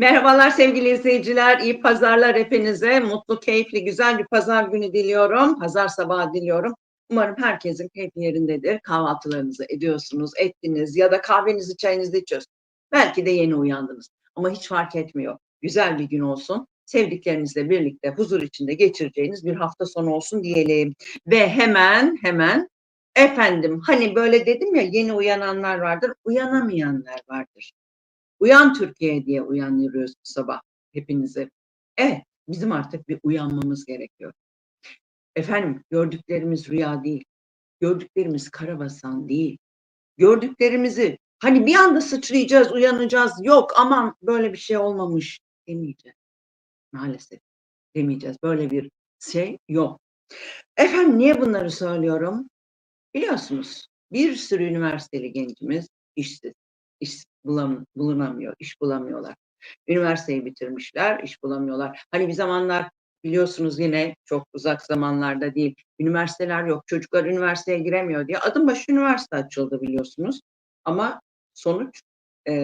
Merhabalar sevgili izleyiciler, iyi pazarlar hepinize. Mutlu, keyifli, güzel bir pazar günü diliyorum. Pazar sabahı diliyorum. Umarım herkesin keyfi yerindedir. Kahvaltılarınızı ediyorsunuz, ettiniz ya da kahvenizi, çayınızı içiyorsunuz. Belki de yeni uyandınız ama hiç fark etmiyor. Güzel bir gün olsun. Sevdiklerinizle birlikte huzur içinde geçireceğiniz bir hafta sonu olsun diyelim. Ve hemen hemen efendim hani böyle dedim ya yeni uyananlar vardır, uyanamayanlar vardır. Uyan Türkiye diye uyanıyoruz bu sabah hepinizi. Evet, bizim artık bir uyanmamız gerekiyor. Efendim, gördüklerimiz rüya değil. Gördüklerimiz karabasan değil. Gördüklerimizi hani bir anda sıçrayacağız, uyanacağız. Yok aman böyle bir şey olmamış demeyeceğiz. Maalesef demeyeceğiz. Böyle bir şey yok. Efendim niye bunları söylüyorum? Biliyorsunuz bir sürü üniversiteli gencimiz işsiz iş bulunamıyor, iş bulamıyorlar. Üniversiteyi bitirmişler, iş bulamıyorlar. Hani bir zamanlar biliyorsunuz yine çok uzak zamanlarda değil, üniversiteler yok, çocuklar üniversiteye giremiyor diye adım başı üniversite açıldı biliyorsunuz. Ama sonuç e,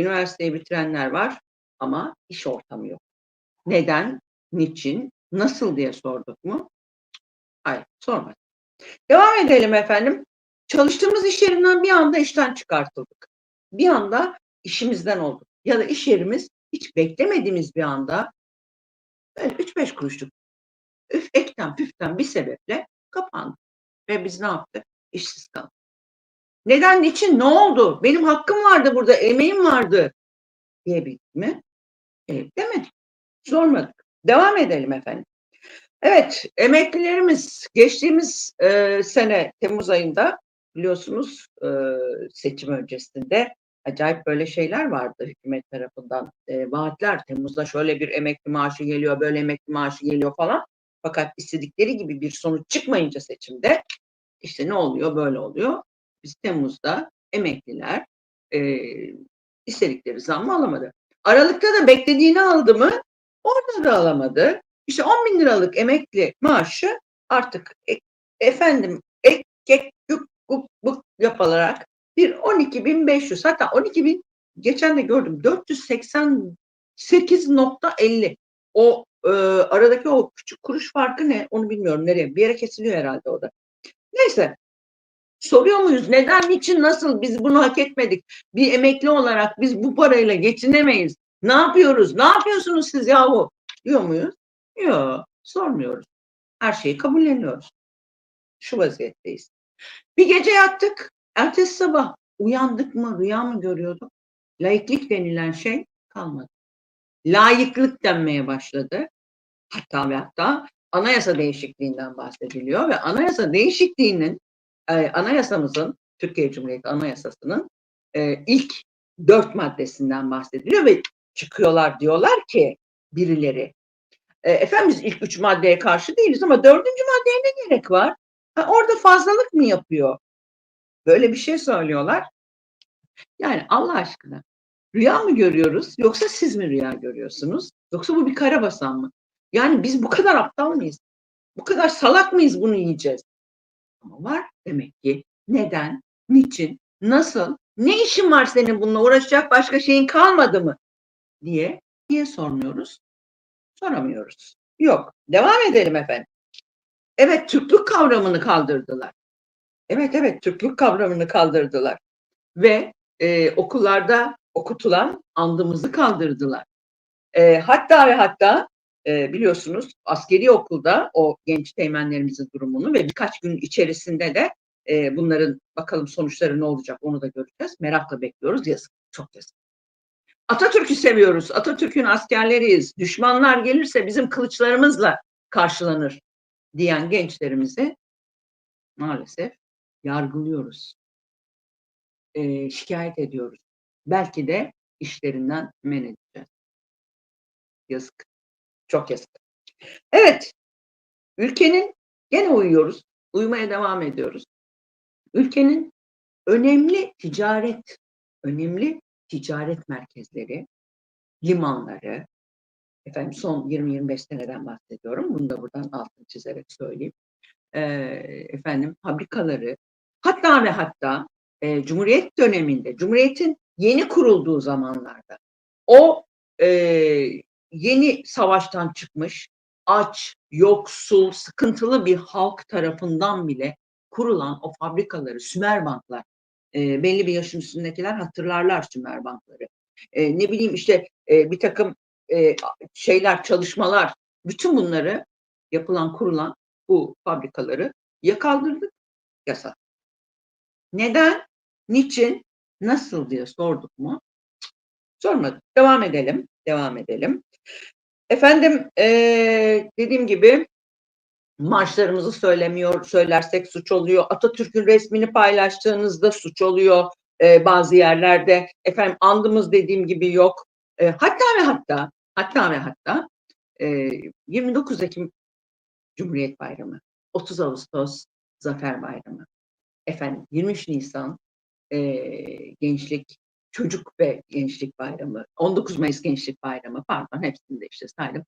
üniversiteyi bitirenler var ama iş ortamı yok. Neden, niçin, nasıl diye sorduk mu? Hayır, sormadık. Devam edelim efendim. Çalıştığımız iş yerinden bir anda işten çıkartıldık bir anda işimizden olduk. Ya da iş yerimiz hiç beklemediğimiz bir anda böyle 3-5 kuruşluk üf, ekten püften bir sebeple kapandı. Ve biz ne yaptık? İşsiz kaldık. Neden, niçin, ne oldu? Benim hakkım vardı burada, emeğim vardı diyebildik mi? E, demedik. Sormadık. Devam edelim efendim. Evet, emeklilerimiz geçtiğimiz e, sene Temmuz ayında biliyorsunuz e, seçim öncesinde acayip böyle şeyler vardı hükümet tarafından. E, vaatler Temmuz'da şöyle bir emekli maaşı geliyor, böyle emekli maaşı geliyor falan. Fakat istedikleri gibi bir sonuç çıkmayınca seçimde işte ne oluyor böyle oluyor. Biz Temmuz'da emekliler e, istedikleri zammı alamadı. Aralıkta da beklediğini aldı mı? Orada da alamadı. İşte 10 bin liralık emekli maaşı artık e, efendim ek, ek, yük, buk, buk yapılarak bir 12.500 hatta 12.000 geçen de gördüm 488.50 o e, aradaki o küçük kuruş farkı ne? Onu bilmiyorum nereye? Bir yere kesiliyor herhalde o da. Neyse soruyor muyuz? Neden niçin nasıl? Biz bunu hak etmedik. Bir emekli olarak biz bu parayla geçinemeyiz. Ne yapıyoruz? Ne yapıyorsunuz siz yahu? Diyor muyuz? Yok sormuyoruz. Her şeyi kabulleniyoruz. Şu vaziyetteyiz. Bir gece yattık Ertesi sabah uyandık mı, rüya mı görüyorduk? Laiklik denilen şey kalmadı. Layıklık denmeye başladı. Hatta ve hatta anayasa değişikliğinden bahsediliyor ve anayasa değişikliğinin e, anayasamızın Türkiye Cumhuriyeti Anayasası'nın e, ilk dört maddesinden bahsediliyor ve çıkıyorlar diyorlar ki birileri e, efendim biz ilk üç maddeye karşı değiliz ama dördüncü maddeye ne gerek var? Ha, orada fazlalık mı yapıyor? Böyle bir şey söylüyorlar. Yani Allah aşkına rüya mı görüyoruz yoksa siz mi rüya görüyorsunuz? Yoksa bu bir karabasan mı? Yani biz bu kadar aptal mıyız? Bu kadar salak mıyız bunu yiyeceğiz? Ama var demek ki. Neden? Niçin? Nasıl? Ne işin var senin bununla uğraşacak başka şeyin kalmadı mı? diye niye sormuyoruz? Soramıyoruz. Yok. Devam edelim efendim. Evet Türklük kavramını kaldırdılar. Evet evet Türklük kavramını kaldırdılar ve e, okullarda okutulan andımızı kaldırdılar. E, hatta ve hatta e, biliyorsunuz askeri okulda o genç teğmenlerimizin durumunu ve birkaç gün içerisinde de e, bunların bakalım sonuçları ne olacak onu da göreceğiz. Merakla bekliyoruz. Yazık. Çok yazık. Atatürk'ü seviyoruz. Atatürk'ün askerleriyiz. Düşmanlar gelirse bizim kılıçlarımızla karşılanır diyen gençlerimizi maalesef yargılıyoruz. E, şikayet ediyoruz. Belki de işlerinden men edeceğiz. Yazık. Çok yazık. Evet. Ülkenin gene uyuyoruz. Uyumaya devam ediyoruz. Ülkenin önemli ticaret, önemli ticaret merkezleri, limanları, efendim son 20-25 seneden bahsediyorum. Bunu da buradan altını çizerek söyleyeyim. E, efendim fabrikaları, Hatta ve hatta e, Cumhuriyet döneminde, Cumhuriyet'in yeni kurulduğu zamanlarda o e, yeni savaştan çıkmış, aç, yoksul, sıkıntılı bir halk tarafından bile kurulan o fabrikaları, Sümer banklar, e, belli bir yaşın üstündekiler hatırlarlar Sümer bankları. E, ne bileyim işte e, bir takım e, şeyler, çalışmalar, bütün bunları yapılan, kurulan bu fabrikaları ya kaldırdık yasak. Neden? Niçin? Nasıl diye sorduk mu? Sormadık. Devam edelim. Devam edelim. Efendim ee, dediğim gibi marşlarımızı söylemiyor, söylersek suç oluyor. Atatürk'ün resmini paylaştığınızda suç oluyor e, bazı yerlerde. Efendim andımız dediğim gibi yok. E, hatta ve hatta, hatta ve hatta e, 29 Ekim Cumhuriyet Bayramı, 30 Ağustos Zafer Bayramı, efendim 23 Nisan e, Gençlik Çocuk ve Gençlik Bayramı, 19 Mayıs Gençlik Bayramı, pardon hepsini de işte saydım.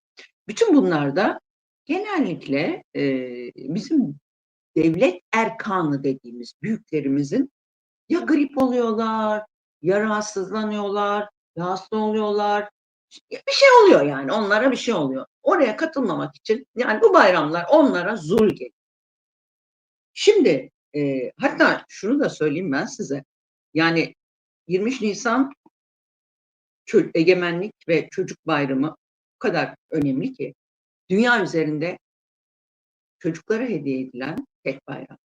Bütün bunlarda genellikle e, bizim devlet erkanı dediğimiz büyüklerimizin ya grip oluyorlar, ya rahatsızlanıyorlar, ya hasta oluyorlar. Bir şey oluyor yani onlara bir şey oluyor. Oraya katılmamak için yani bu bayramlar onlara zul geliyor. Şimdi e, hatta şunu da söyleyeyim ben size. Yani 23 Nisan Egemenlik ve Çocuk Bayramı o kadar önemli ki dünya üzerinde çocuklara hediye edilen tek bayram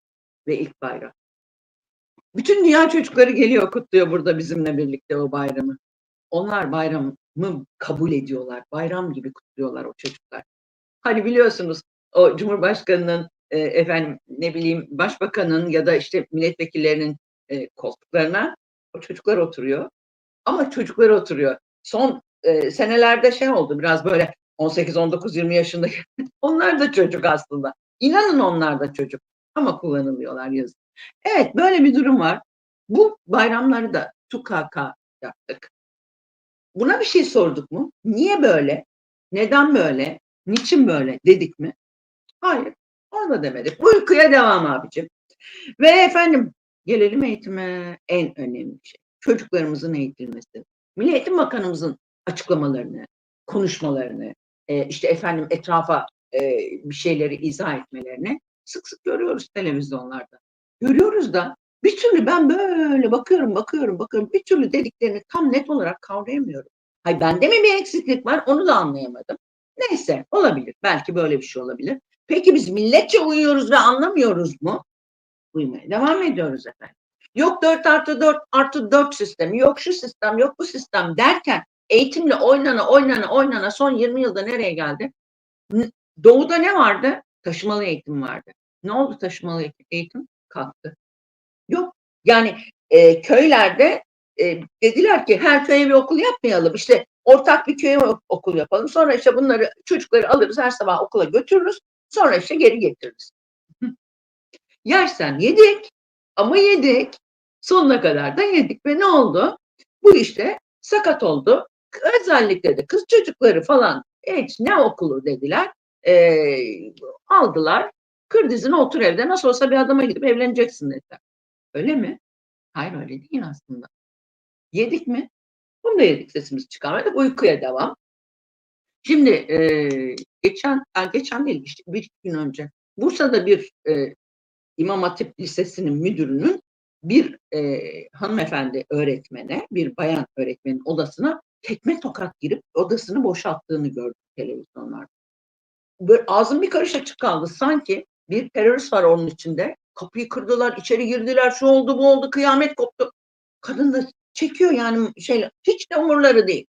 ve ilk bayram. Bütün dünya çocukları geliyor kutluyor burada bizimle birlikte o bayramı. Onlar bayramı kabul ediyorlar. Bayram gibi kutluyorlar o çocuklar. Hani biliyorsunuz o Cumhurbaşkanının e, efendim ne bileyim başbakanın ya da işte milletvekillerinin e, koltuklarına o çocuklar oturuyor. Ama çocuklar oturuyor. Son e, senelerde şey oldu biraz böyle 18, 19, 20 yaşında onlar da çocuk aslında. İnanın onlar da çocuk ama kullanılıyorlar yazın. Evet böyle bir durum var. Bu bayramları da tukaka yaptık. Buna bir şey sorduk mu? Niye böyle? Neden böyle? Niçin böyle dedik mi? Hayır. Onu da demedik. Uykuya devam abicim. Ve efendim gelelim eğitime en önemli şey. Çocuklarımızın eğitilmesi. Milli Eğitim Bakanımızın açıklamalarını, konuşmalarını, e, işte efendim etrafa e, bir şeyleri izah etmelerini sık sık görüyoruz televizyonlarda. Görüyoruz da bir türlü ben böyle bakıyorum, bakıyorum, bakıyorum. Bir türlü dediklerini tam net olarak kavrayamıyorum. Hay bende mi bir eksiklik var onu da anlayamadım. Neyse olabilir. Belki böyle bir şey olabilir. Peki biz milletçe uyuyoruz ve anlamıyoruz mu? Uymaya devam ediyoruz efendim. Yok 4 artı 4 artı 4 sistemi, yok şu sistem, yok bu sistem derken eğitimle oynana oynana oynana son 20 yılda nereye geldi? Doğuda ne vardı? Taşımalı eğitim vardı. Ne oldu taşımalı eğitim? Kalktı. Yok. Yani e, köylerde e, dediler ki her köye bir okul yapmayalım. İşte ortak bir köye okul yapalım. Sonra işte bunları çocukları alırız her sabah okula götürürüz. Sonra işte geri getiririz. Yersen yedik ama yedik. Sonuna kadar da yedik ve ne oldu? Bu işte sakat oldu. Özellikle de kız çocukları falan hiç ne okulu dediler. E, aldılar. Kır dizine otur evde nasıl olsa bir adama gidip evleneceksin dediler. Öyle mi? Hayır öyle değil aslında. Yedik mi? Bunu da yedik sesimizi çıkarmadık. Uykuya devam. Şimdi e, geçen, geçen değil işte bir gün önce Bursa'da bir e, İmam Hatip Lisesi'nin müdürünün bir e, hanımefendi öğretmene, bir bayan öğretmenin odasına tekme tokat girip odasını boşalttığını gördüm televizyonlarda. Böyle ağzım bir karış açık kaldı. Sanki bir terörist var onun içinde. Kapıyı kırdılar, içeri girdiler, şu oldu, bu oldu, kıyamet koptu. Kadın da çekiyor yani şey, hiç de umurları değil.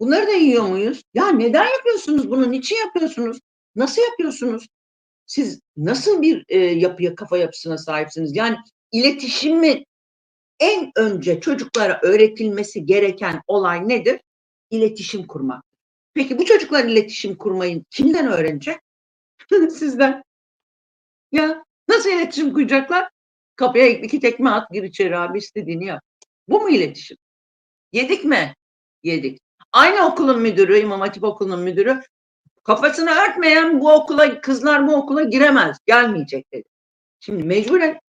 Bunları da yiyor muyuz? Ya neden yapıyorsunuz bunu? Niçin yapıyorsunuz? Nasıl yapıyorsunuz? Siz nasıl bir e, yapıya, kafa yapısına sahipsiniz? Yani iletişimi en önce çocuklara öğretilmesi gereken olay nedir? İletişim kurmak. Peki bu çocuklar iletişim kurmayı kimden öğrenecek? Sizden. Ya nasıl iletişim kuracaklar? Kapıya iki tekme at gir içeri abi istediğini yap. Bu mu iletişim? Yedik mi? Yedik. Aynı okulun müdürü, İmam Hatip okulunun müdürü kafasını örtmeyen bu okula, kızlar bu okula giremez, gelmeyecek dedi. Şimdi mecburen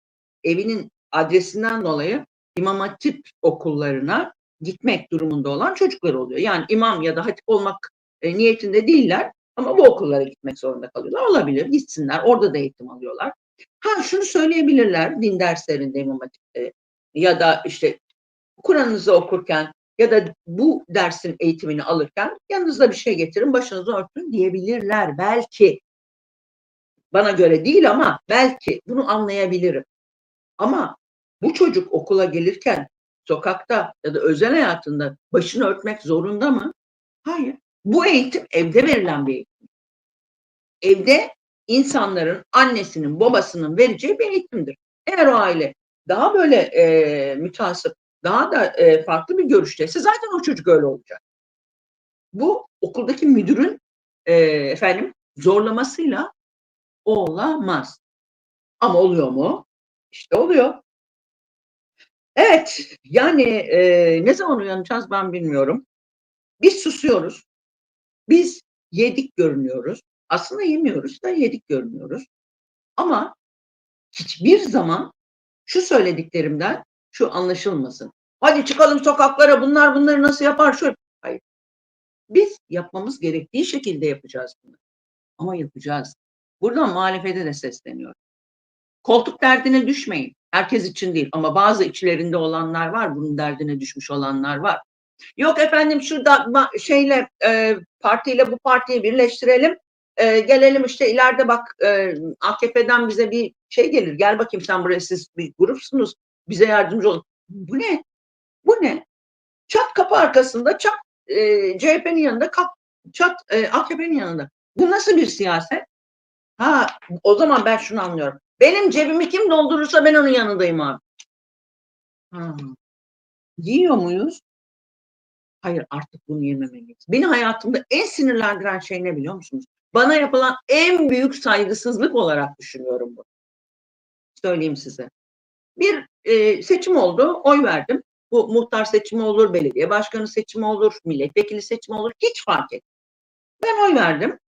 evinin adresinden dolayı İmam Hatip okullarına gitmek durumunda olan çocuklar oluyor. Yani imam ya da hatip olmak e, niyetinde değiller ama bu okullara gitmek zorunda kalıyorlar. Olabilir, gitsinler. Orada da eğitim alıyorlar. Ha şunu söyleyebilirler din derslerinde imam hatipte ya da işte Kur'an'ınızı okurken ya da bu dersin eğitimini alırken yanınızda bir şey getirin, başınızı örtün diyebilirler belki. Bana göre değil ama belki bunu anlayabilirim. Ama bu çocuk okula gelirken sokakta ya da özel hayatında başını örtmek zorunda mı? Hayır. Bu eğitim evde verilen bir eğitim. Evde insanların annesinin, babasının vereceği bir eğitimdir. Eğer o aile daha böyle e, mütasip, daha da e, farklı bir görüşteyse zaten o çocuk öyle olacak. Bu okuldaki müdürün e, efendim zorlamasıyla olamaz. Ama oluyor mu? İşte oluyor. Evet, yani e, ne zaman uyanacağız ben bilmiyorum. Biz susuyoruz. Biz yedik görünüyoruz. Aslında yemiyoruz da yedik görünüyoruz. Ama hiçbir zaman şu söylediklerimden şu anlaşılmasın. Hadi çıkalım sokaklara bunlar bunları nasıl yapar şöyle. Hayır. Biz yapmamız gerektiği şekilde yapacağız bunu. Ama yapacağız. Buradan muhalefete de sesleniyorum. Koltuk derdine düşmeyin. Herkes için değil ama bazı içlerinde olanlar var. Bunun derdine düşmüş olanlar var. Yok efendim şurada şeyle e, partiyle bu partiyi birleştirelim. E, gelelim işte ileride bak e, AKP'den bize bir şey gelir. Gel bakayım sen buraya siz bir grupsunuz. Bize yardımcı olun. Bu ne? Bu ne? Çat kapı arkasında çat e, CHP'nin yanında kap, çat e, AKP'nin yanında. Bu nasıl bir siyaset? Ha o zaman ben şunu anlıyorum. Benim cebimi kim doldurursa ben onun yanındayım abi. Ha. Yiyor muyuz? Hayır artık bunu yememeliyiz. Beni hayatımda en sinirlendiren şey ne biliyor musunuz? Bana yapılan en büyük saygısızlık olarak düşünüyorum bu. Söyleyeyim size. Bir e, seçim oldu, oy verdim. Bu muhtar seçimi olur, belediye başkanı seçimi olur, milletvekili seçimi olur, hiç fark etmez. Ben oy verdim.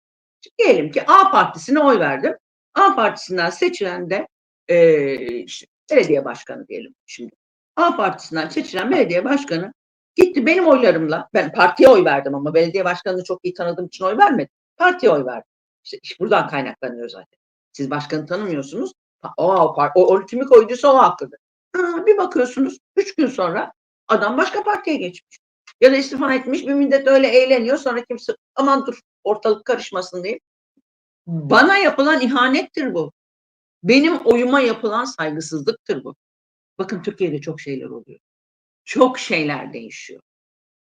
Diyelim ki A partisine oy verdim. A partisinden seçilen de e, işte, belediye başkanı diyelim şimdi. A partisinden seçilen belediye başkanı gitti benim oylarımla, ben partiye oy verdim ama belediye başkanını çok iyi tanıdığım için oy vermedim. Partiye oy verdim. İşte iş buradan kaynaklanıyor zaten. Siz başkanı tanımıyorsunuz. O, o, o, o kimi koyduysa o haklıdır. Ha, bir bakıyorsunuz üç gün sonra adam başka partiye geçmiş. Ya da istifa etmiş bir millet öyle eğleniyor sonra kimse aman dur ortalık karışmasın diye. Bana yapılan ihanettir bu. Benim oyuma yapılan saygısızlıktır bu. Bakın Türkiye'de çok şeyler oluyor. Çok şeyler değişiyor.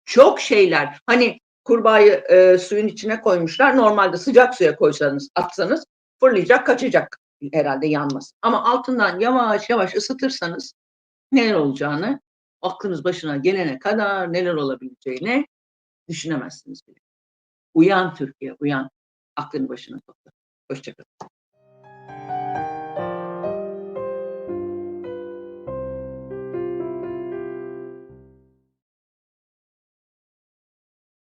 Çok şeyler. Hani kurbağayı e, suyun içine koymuşlar. Normalde sıcak suya koysanız, atsanız fırlayacak, kaçacak herhalde yanmaz. Ama altından yavaş yavaş ısıtırsanız neler olacağını aklınız başına gelene kadar neler olabileceğini düşünemezsiniz bile. Uyan Türkiye, uyan. Aklını başına topla. Hoşçakalın.